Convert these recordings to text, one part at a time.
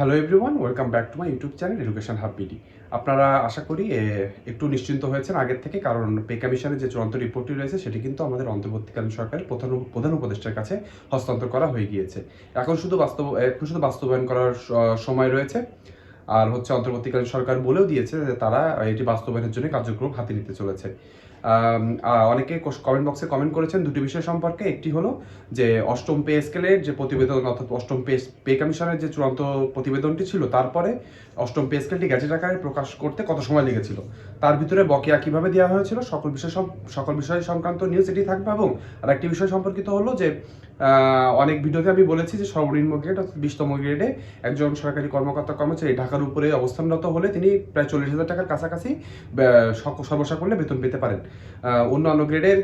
Hello everyone welcome back to my YouTube channel education hub BD আপনারা আশা করি একটু নিশ্চিন্ত হয়েছেন আগের থেকে, কারণ পে কমিশনের যে চূড়ান্ত রিপোর্টটি রয়েছে, সেটি কিন্তু আমাদের অন্তর্বর্তীকালীন সরকারের প্রধান প্রধান উপদেষ্টার কাছে হস্তান্তর করা হয়ে গিয়েছে। এখন শুধু বাস্তব, এখন শুধু বাস্তবায়ন করার সময় রয়েছে। আর হচ্ছে অন্তর্বর্তীকালীন সরকার বলেও দিয়েছে যে তারা এটি বাস্তবায়নের জন্য কার্যক্রম হাতে নিতে চলেছে। অনেকে কমেন্ট বক্সে কমেন্ট করেছেন দুটি বিষয় সম্পর্কে। একটি হলো যে অষ্টম পে স্কেলের যে প্রতিবেদন, অর্থাৎ অষ্টম পে পে কমিশনের যে চূড়ান্ত প্রতিবেদনটি ছিল, তারপরে অষ্টম পে স্কেলটি গ্যাজেট আকারে প্রকাশ করতে কত সময় লেগেছিল? তার ভিতরে বকেয়া কীভাবে দেওয়া হয়েছিল? সকল বিষয় সকল বিষয় সংক্রান্ত নিউজ এটি থাকবে এবং আর একটি বিষয় সম্পর্কিত হলো যে অনেক ভিডিওতে আমি বলেছি যে সর্বনিম্ন গ্রেড অর্থাৎ বিশতম গ্রেডে একজন সরকারি কর্মকর্তা কর্মচারী ঢাকার উপরে অবস্থানরত হলে তিনি প্রায় চল্লিশ হাজার টাকার কাছাকাছি সর্বসা করলে বেতন পেতে পারেন। অন্যান্য গ্রেডের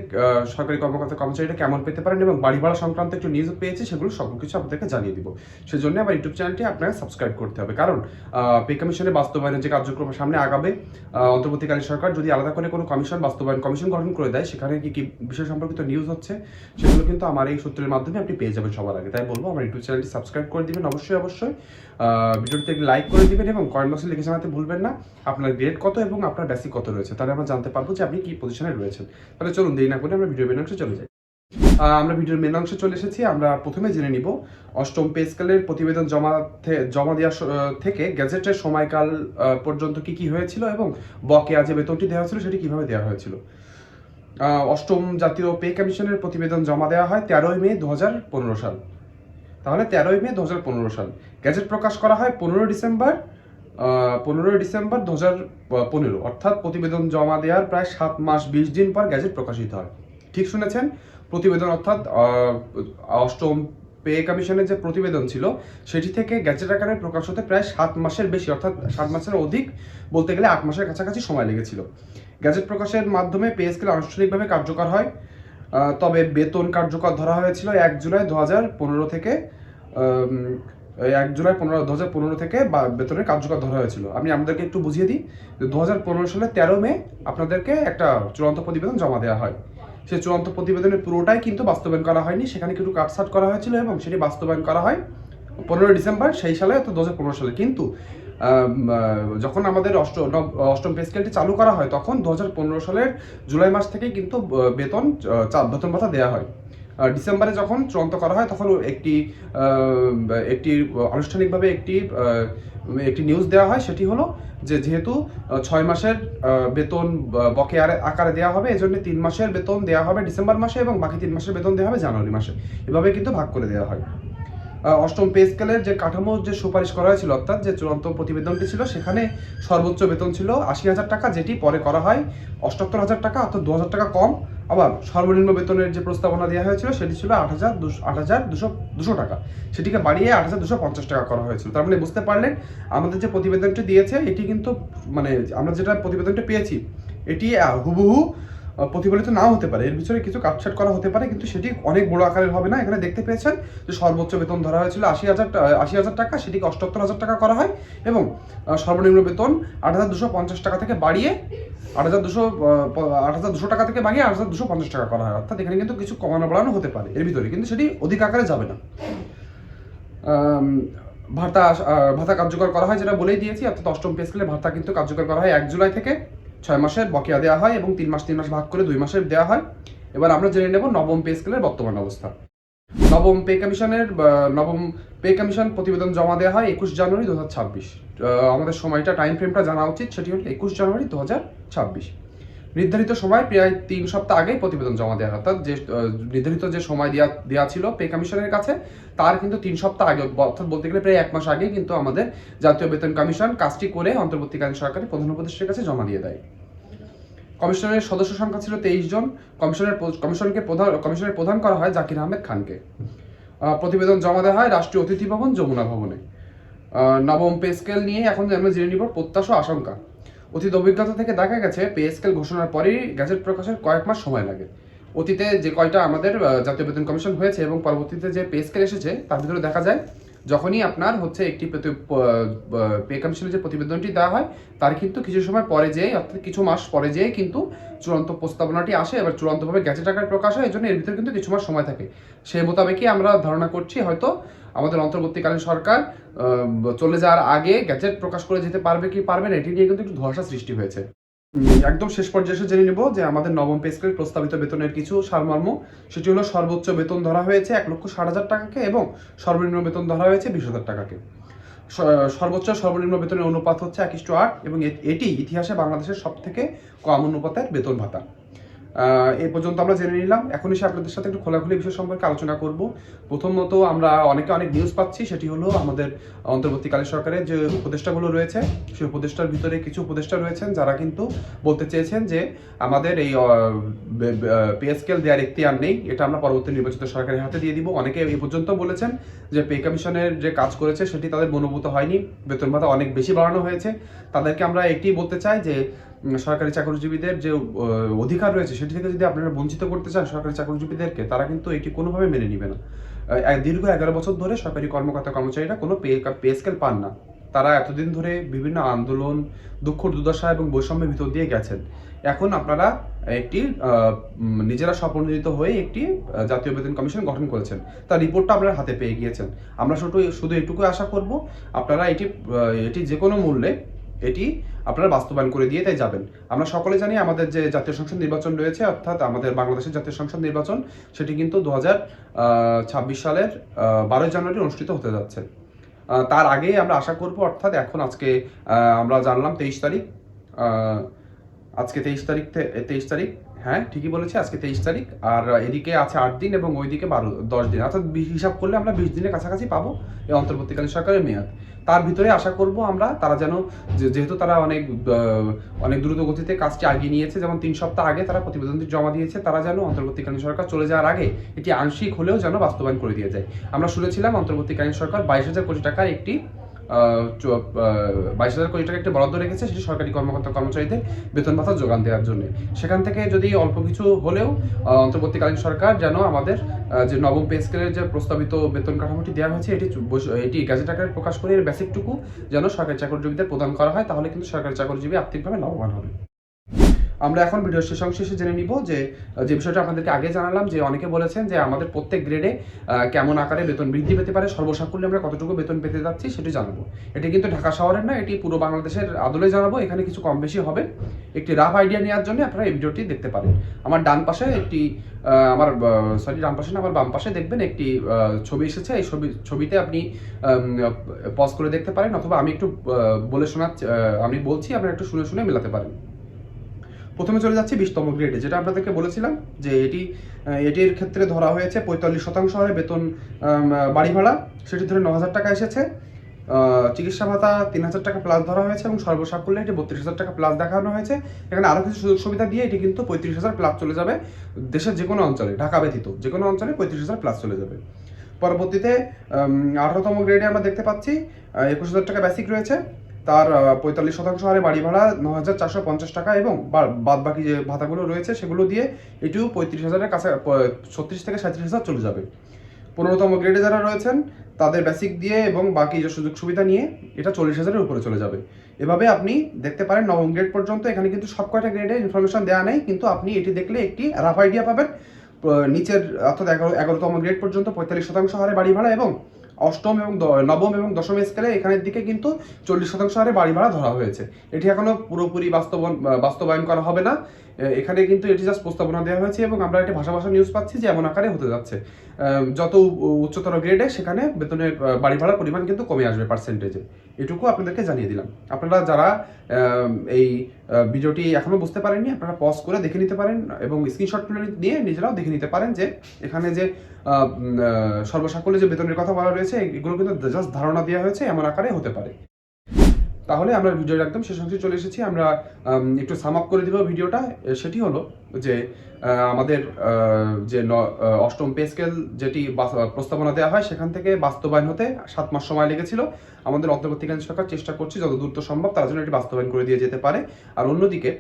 সরকারি কর্মকর্তা কর্মচারীরা কেমন পেতে পারেন এবং বাড়ি ভাড়া সংক্রান্ত একটু নিউজ পেয়েছি সেগুলো সব কিছু আপনাদেরকে জানিয়ে দিব। সেজন্য আমার ইউটিউব চ্যানেলটি আপনাকে সাবস্ক্রাইব করতে হবে। কারণ পে কমিশনের বাস্তবায়নের যে কার্যক্রম সামনে আগাবে অন্তর্বর্তীকালীন সরকার যদি আলাদা করে কোনো কমিশন বাস্তবায়ন কমিশন গঠন করে দেয়, সেখানে কি কি বিষয় সম্পর্কিত নিউজ হচ্ছে, সেগুলো কিন্তু আমার এই সূত্রের মাধ্যমে আপনি পেয়ে যাবেন সবার আগে। তাই বলব, আমার ইউটিউব চ্যানেলটি সাবস্ক্রাইব করে দিবেন অবশ্যই অবশ্যই। ভিডিওটিতে লাইক করে দিবেন এবং কমেন্ট বক্সে লিখে জানাতে ভুলবেন না, আপনার গ্রেড কত এবং আপনার বেসিক কত রয়েছে। তাহলে আমরা জানতে পারব যে আপনি কি পজিশনে রয়েছেন। তাহলে চলুন, দেরি না করে আমরা ভিডিও মেন চলে যাই। আমরা ভিডিওর মেন অংশে চলে এসেছি। আমরা প্রথমে জেনে নিব, অষ্টম পে স্কেলের প্রতিবেদন জমা জমা দেওয়ার থেকে গ্যাজেটের সময়কাল পর্যন্ত কি কি হয়েছিল এবং বকেয়া যে বেতনটি দেওয়া হয়েছিল সেটি কীভাবে দেওয়া হয়েছিল। অষ্টম জাতীয় পে কমিশনের প্রতিবেদন জমা দেওয়া হয় তেরোই মে দু হাজার পনেরো সাল। তাহলে তেরোই মে দু হাজার পনেরো সাল। গ্যাজেট প্রকাশ করা হয় পনেরোই ডিসেম্বর পনেরোই ডিসেম্বর দু পনেরো। অর্থাৎ প্রতিবেদন জমা দেওয়ার প্রায় সাত মাস বিশ দিন পর গ্যাজেট প্রকাশিত হয়। ঠিক শুনেছেন? প্রতিবেদন অর্থাৎ অষ্টম পে কমিশনের যে প্রতিবেদন ছিল, সেটি থেকে গ্যাজেট আকারে প্রকাশ হতে প্রায় সাত মাসের বেশি, অর্থাৎ সাত মাসের অধিক বলতে গেলে আট মাসের কাছাকাছি সময় লেগেছিল। গ্যাজেট প্রকাশের মাধ্যমে পে স্কেল আনুষ্ঠানিকভাবে কার্যকর হয়। তবে বেতন কার্যকর ধরা হয়েছিল এক জুলাই দু হাজার পনেরো থেকে এক জুলাই পনেরো দু হাজার পনেরো থেকে বা- বেতনের কার্যকর ধরা হয়েছিল। আমি আপনাদেরকে একটু বুঝিয়ে দিই। দু হাজার পনেরো সালে তেরো মে আপনাদেরকে একটা চূড়ান্ত প্রতিবেদন জমা দেওয়া হয়। সেই চূড়ান্ত প্রতিবেদনের পুরোটাই কিন্তু বাস্তবায়ন করা হয়নি। সেখানে কিছু কাটছাট করা হয়েছিল এবং সেটি বাস্তবায়ন করা হয় পনেরোই ডিসেম্বর, সেই সালে অর্থাৎ দু হাজার পনেরো সালে। কিন্তু যখন আমাদের অষ্ট অষ্টম পে স্কেলটি চালু করা হয়, তখন দু পনেরো সালের জুলাই মাস থেকেই কিন্তু বেতন বেতন ভাতা দেওয়া হয়। ডিসেম্বরে যখন চূড়ান্ত করা হয়, তখন একটি একটি আনুষ্ঠানিকভাবে একটি একটি নিউজ দেওয়া হয়, সেটি হলো যে যেহেতু ছয় মাসের বেতন বকেয়ার আকারে দেওয়া হবে এই এজন্য তিন মাসের বেতন দেওয়া হবে ডিসেম্বর মাসে এবং বাকি তিন মাসের বেতন দেওয়া হবে জানুয়ারি মাসে। এভাবে কিন্তু ভাগ করে দেওয়া হয়। অষ্টম পে স্কেলের যে কাঠামো, যে সুপারিশ করা হয়েছিল, অর্থাৎ যে চূড়ান্ত প্রতিবেদনটি ছিল, সেখানে সর্বোচ্চ বেতন ছিল আশি হাজার টাকা, যেটি পরে করা হয় অষ্টাত্তর হাজার টাকা, অর্থাৎ দু হাজার টাকা কম। আবার সর্বনিম্ন বেতনের যে প্রস্তাবনা দেওয়া হয়েছিল সেটি ছিল আট হাজার আট হাজার দুশো দুশো টাকা। সেটিকে বাড়িয়ে আট হাজার দুশো পঞ্চাশ টাকা করা হয়েছিল। তার মানে বুঝতে পারলেন, আমাদের যে প্রতিবেদনটি দিয়েছে, এটি কিন্তু মানে আমরা যেটা প্রতিবেদনটা পেয়েছি, এটি হুবহু প্রতিফলিত নাও হতে পারে। এর ভিতরে কিছু কাটছাট করা হতে পারে, কিন্তু সেটি অনেক বড় আকারের হবে না। এখানে দেখতে পেয়েছেন যে সর্বোচ্চ বেতন ধরা হয়েছিল আশি হাজার আশি হাজার টাকা। সেটিকে অষ্টাত্তর হাজার টাকা করা হয় এবং সর্বনিম্ন বেতন আট হাজার দুশো পঞ্চাশ টাকা থেকে বাড়িয়ে আট হাজার দুশো আট হাজার দুশো টাকা থেকে বাড়িয়ে আট হাজার দুশো পঞ্চাশ টাকা করা হয়। অর্থাৎ এখানে কিন্তু কিছু কমানো বাড়ানো হতে পারে এর ভিতরে, কিন্তু সেটি অধিক আকারে যাবে না। ভাতা ভাতা কার্যকর করা হয়, যেটা বলেই দিয়েছি। অর্থাৎ অষ্টম পে স্কেলে ভাতা কিন্তু কার্যকর করা হয় এক জুলাই থেকে। ছয় মাসের বকেয়া দেওয়া হয় এবং তিন মাস তিন মাস ভাগ করে দুই মাসের দেওয়া হয়। এবার আমরা জেনে নেব নবম পে স্কেলের বর্তমান অবস্থা। নবম পে কমিশনের নবম পে কমিশন প্রতিবেদন জমা দেওয়া হয় একুশ জানুয়ারি দু হাজার ছাব্বিশ। আমাদের সময়টা টাইম ফ্রেমটা জানা উচিত, সেটি হল একুশ জানুয়ারি দু হাজার ছাব্বিশ। নির্ধারিত সময় প্রায় তিন সপ্তাহ আগেই প্রতিবেদন জমা দেওয়া অর্থাৎ যে নির্ধারিত যে সময় দেওয়া দেওয়া ছিল পে কমিশনের কাছে, তার কিন্তু তিন সপ্তাহ আগে অর্থাৎ বলতে গেলে প্রায় এক মাস আগেই কিন্তু আমাদের জাতীয় বেতন কমিশন কাজটি করে অন্তর্বর্তীকালীন সরকারের প্রধান উপদেষ্টার কাছে জমা দিয়ে দেয়। কমিশনের সদস্য সংখ্যা ছিল তেইশ জন। কমিশনের কমিশনকে প্রধান, কমিশনের প্রধান করা হয় জাকির আহমেদ খানকে। প্রতিবেদন জমা দেওয়া হয় রাষ্ট্রীয় অতিথি ভবন, যমুনা ভবনে। নবম পে স্কেল নিয়ে এখন জেনে নিব প্রত্যাশা আশঙ্কা। অতীত অভিজ্ঞতা থেকে দেখা গেছে পে স্কেল ঘোষণার পরেই গ্যাজেট প্রকাশের কয়েক মাস সময় লাগে। অতীতে যে কয়টা আমাদের জাতীয় বেতন কমিশন হয়েছে এবং পরবর্তীতে যে পে স্কেল এসেছে, তার ভিতরে দেখা যায়, যখনই আপনার হচ্ছে একটি পে কমিশনের যে প্রতিবেদনটি দেওয়া হয়, তার কিন্তু কিছু সময় পরে যেয়ে, অর্থাৎ কিছু মাস পরে যেয়ে কিন্তু চূড়ান্ত প্রস্তাবনাটি আসে এবার চূড়ান্তভাবে গ্যাজেট আকারে প্রকাশ হয় এই জন্য এর ভিতরে কিন্তু কিছু মাস সময় থাকে। সেই মোতাবেকই আমরা ধারণা করছি হয়তো আমাদের অন্তর্বর্তীকালীন সরকার চলে যাওয়ার আগে গ্যাজেট প্রকাশ করে যেতে পারবে কি পারবে না, এটি নিয়ে কিন্তু একটু ধোঁয়াশা সৃষ্টি হয়েছে। একদম শেষ পর্যায়ে এসে জেনে নিব যে আমাদের নবম পে স্কেলের প্রস্তাবিত বেতনের কিছু সারমর্ম, সেটি হলো সর্বোচ্চ বেতন ধরা হয়েছে এক লক্ষ ষাট হাজার টাকাকে এবং সর্বনিম্ন বেতন ধরা হয়েছে বিশ হাজার টাকাকে। সর্বোচ্চ সর্বনিম্ন বেতনের অনুপাত হচ্ছে এক ইস্টু আট এবং এটি ইতিহাসে বাংলাদেশের সব থেকে কম অনুপাতের বেতন ভাতা। এই পর্যন্ত আমরা জেনে নিলাম। এখন এসে আপনাদের সাথে একটু খোলাখুলি বিষয় সম্পর্কে আলোচনা করব। প্রথমত আমরা অনেকে অনেক নিউজ পাচ্ছি, সেটি হলো আমাদের অন্তর্বর্তীকালীন সরকারের যে উপদেষ্টাগুলো রয়েছে, সেই উপদেষ্টার ভিতরে কিছু উপদেষ্টা রয়েছেন, যারা কিন্তু বলতে চেয়েছেন যে আমাদের এই পে স্কেল দেওয়ার এখতিয়ার নেই, এটা আমরা পরবর্তী নির্বাচিত সরকারের হাতে দিয়ে দিব। অনেকে এই পর্যন্ত বলেছেন যে পে কমিশনের যে কাজ করেছে, সেটি তাদের মনোভূত হয়নি, বেতন ভাতা অনেক বেশি বাড়ানো হয়েছে। তাদেরকে আমরা এটি বলতে চাই যে সরকারি চাকরিজীবীদের যে অধিকার রয়েছে সেটি থেকে যদি আপনারা বঞ্চিত করতে চান সরকারি চাকরিজীবীদেরকে, তারা কিন্তু এটি কোনোভাবে মেনে নিবে না। দীর্ঘ এগারো বছর ধরে সরকারি কর্মকর্তা কর্মচারীরা কোনো পে পে স্কেল পান না। তারা এতদিন ধরে বিভিন্ন আন্দোলন, দুঃখ, দুর্দশা এবং বৈষম্যের ভিতর দিয়ে গেছেন। এখন আপনারা একটি নিজেরা স্বপ্রণোদিত হয়ে একটি জাতীয় বেতন কমিশন গঠন করেছেন। তার রিপোর্টটা আপনারা হাতে পেয়ে গিয়েছেন। আমরা শুধু শুধু এটুকু আশা করব, আপনারা এটি এটি যে কোনো মূল্যে এটি আপনারা বাস্তবায়ন করে দিয়ে তাই যাবেন। আমরা সকলে জানি আমাদের যে জাতীয় সংসদ নির্বাচন রয়েছে, অর্থাৎ আমাদের বাংলাদেশের জাতীয় সংসদ নির্বাচন, সেটি কিন্তু দু ছাব্বিশ সালের বারোই জানুয়ারি অনুষ্ঠিত হতে যাচ্ছে। তার আগে আমরা আশা করব, অর্থাৎ এখন আজকে আমরা জানলাম তেইশ তারিখ আজকে তেইশ তারিখ তেইশ তারিখ? হ্যাঁ ঠিকই বলেছি, আজকে তেইশ তারিখ। আর এদিকে আছে আট দিন এবং ওইদিকে বারো, দশ দিন। অর্থাৎ হিসাব করলে আমরা বিশ দিনের কাছাকাছি পাবো এই অন্তর্বর্তীকালীন সরকারের মেয়াদ। তার ভিতরে আশা করব আমরা তারা যেন যেহেতু তারা অনেক অনেক দ্রুত গতিতে কাজটি আগিয়ে নিয়েছে, যেমন তিন সপ্তাহ আগে তারা প্রতিবেদনটি জমা দিয়েছে, তারা যেন অন্তর্বর্তীকালীন সরকার চলে যাওয়ার আগে এটি আংশিক হলেও যেন বাস্তবায়ন করে দিয়ে যায়। আমরা শুনেছিলাম অন্তর্বর্তীকালীন সরকার বাইশ হাজার কোটি টাকার একটি বাইশ হাজার কোটি টাকা একটি বরাদ্দ রেখেছে, সেটি সরকারি কর্মকর্তা কর্মচারীদের বেতন ভাতা যোগান দেওয়ার জন্য। সেখান থেকে যদি অল্প কিছু হলেও অন্তর্বর্তীকালীন সরকার যেন আমাদের যে নবম পে স্কেলের যে প্রস্তাবিত বেতন কাঠামোটি দেওয়া হয়েছে, এটি এটি গ্যাজেট আকারে প্রকাশ করে এর বেসিকটুকু যেন সরকারি চাকরিজীবীদের প্রদান করা হয়, তাহলে কিন্তু সরকারি চাকরিজীবী আর্থিকভাবে লাভবান হবে। আমরা এখন অংশে এসে জেনে নিব যে যে বিষয়টা আপনাদেরকে আগে জানালাম যে অনেকে বলেছেন যে আমাদের প্রত্যেক গ্রেডে কেমন আকারে বেতন বৃদ্ধি পেতে পারে সর্বসাকুল্যে আমরা কতটুকু বেতন পেতে যাচ্ছি সেটি জানাব। এটি কিন্তু ঢাকা শহরের না এটি পুরো বাংলাদেশের আদলে জানাব এখানে কিছু কম বেশি হবে। একটি রাফ আইডিয়া নেওয়ার জন্য আপনারা এই ভিডিওটি দেখতে পারেন। আমার ডান পাশে একটি আমার সরি ডান পাশে না আমার বাম পাশে দেখবেন একটি ছবি এসেছে। এই ছবি ছবিতে আপনি পজ করে দেখতে পারেন অথবা আমি একটু বলে আহ, আমি বলছি আপনারা একটু শুনে শুনে মেলাতে পারেন। প্রথমে চলে যাচ্ছি বিশতম গ্রেডে যেটা আপনাদেরকে বলেছিলাম যে এটি এটির ক্ষেত্রে ধরা হয়েছে পঁয়তাল্লিশ শতাংশ হারে বেতন বাড়ি ভাড়া, সেটি ধরে ন হাজার টাকা এসেছে। চিকিৎসা ভাতা তিন হাজার টাকা প্লাস ধরা হয়েছে এবং সর্বসাকুল্যে এটি বত্রিশ হাজার টাকা প্লাস দেখানো হয়েছে। এখানে আরও কিছু সুযোগ সুবিধা দিয়ে এটি কিন্তু পঁয়ত্রিশ হাজার প্লাস চলে যাবে দেশের যে কোনো অঞ্চলে, ঢাকা ব্যতীত যে কোনো অঞ্চলে পঁয়ত্রিশ হাজার প্লাস চলে যাবে। পরবর্তীতে আঠারোতম গ্রেডে আমরা দেখতে পাচ্ছি একুশ হাজার টাকা বেসিক রয়েছে। তার পঁয়তাল্লিশ শতাংশ হারে বাড়ি ভাড়া ন হাজার চারশো পঞ্চাশ টাকা এবং বাদ বাকি যে ভাতাগুলো রয়েছে সেগুলো দিয়ে এটিও পঁয়ত্রিশ হাজারের কাছে ছত্রিশ থেকে সাঁত্রিশ হাজার চলে যাবে। পনেরোতম গ্রেডে যারা রয়েছেন, তাদের বেসিক দিয়ে এবং বাকি যে সুযোগ সুবিধা নিয়ে এটা চল্লিশ হাজারের উপরে চলে যাবে। এভাবে আপনি দেখতে পারেন নবম গ্রেড পর্যন্ত, এখানে কিন্তু সব কয়টা গ্রেডে ইনফরমেশন দেওয়া নেই, কিন্তু আপনি এটি দেখলে একটি রাফ আইডিয়া পাবেন। নিচের, অর্থাৎ এগারো এগারোতম গ্রেড পর্যন্ত পঁয়তাল্লিশ শতাংশ হারে বাড়ি ভাড়া এবং অষ্টম এবং নবম এবং দশম স্কেলে এখানের দিকে কিন্তু চল্লিশ শতাংশ হারে বাড়ি ভাড়া ধরা হয়েছে। এটি এখনও পুরোপুরি বাস্তবায়ন বাস্তবায়ন করা হবে না। এখানে কিন্তু এটি জাস্ট প্রস্তাবনা দেওয়া হয়েছে এবং আমরা একটি ভাষা ভাষা নিউজ পাচ্ছি যে এমন আকারে হতে যাচ্ছে। যত উচ্চতর গ্রেডে সেখানে বেতনের বাড়ি ভাড়ার পরিমাণ কিন্তু কমে আসবে পার্সেন্টেজে এটুকু আপনাদেরকে জানিয়ে দিলাম। আপনারা যারা এই ভিডিওটি এখনও বুঝতে পারেননি, আপনারা পজ করে দেখে নিতে পারেন এবং স্ক্রিনশট তুলে নিয়ে নিজেরাও দেখে নিতে পারেন যে এখানে যে সর্বসাকুল্যে যে বেতনের কথা বলা রয়েছে, এগুলো কিন্তু জাস্ট ধারণা দেওয়া হয়েছে, এমন আকারে হতে পারে। তাহলে আমরা ভিডিওর একদম শেষ অংশে চলে এসেছি। আমরা একটু সাম আপ করে দিব ভিডিওটা। সেটি হলো যে আমাদের যে অষ্টম পে স্কেল যেটি প্রস্তাবনা দেওয়া হয়, সেখান থেকে বাস্তবায়ন হতে সাত মাস সময় লেগেছিল। আমাদের অন্তর্বর্তীকালীন সরকার চেষ্টা করছে, যত দ্রুত সম্ভব তার জন্য এটি বাস্তবায়ন করে দিয়ে যেতে পারে। আর অন্যদিকে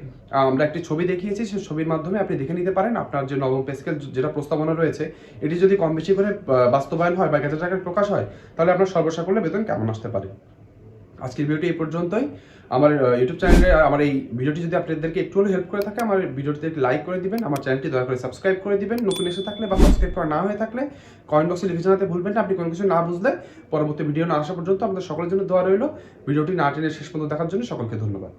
আমরা একটি ছবি দেখিয়েছি সেই ছবির মাধ্যমে আপনি দেখে নিতে পারেন আপনার যে নবম পে স্কেল যেটা প্রস্তাবনা রয়েছে, এটি যদি কম বেশি করে বাস্তবায়ন হয় বা গেজেট আকারে প্রকাশ হয়, তাহলে আপনার সর্বসাকুল্যে বেতন কেমন আসতে পারে? আজকের ভিডিওটি এই পর্যন্তই। আমার ইউটিউব চ্যানেলে আমার এই ভিডিওটি যদি আপনাদেরকে একটু হলে হেল্প করে থাকে, আমার ভিডিওটিতে লাইক করে দিবেন, আমার চ্যানেলটি দয়া করে সাবস্ক্রাইব করে দিবেন। নতুন এসে থাকলে বা সাবস্ক্রাইব করা না হয়ে থাকলে কমেন্ট বক্সে লিখে জানাতে ভুলবেন না। আপনি কোনো কিছু না বুঝলে পরবর্তী ভিডিও না আসা পর্যন্ত আপনাদের সকলের জন্য দোয়া রইল। ভিডিওটি না টেনে শেষ পর্যন্ত দেখার জন্য সকলকে ধন্যবাদ।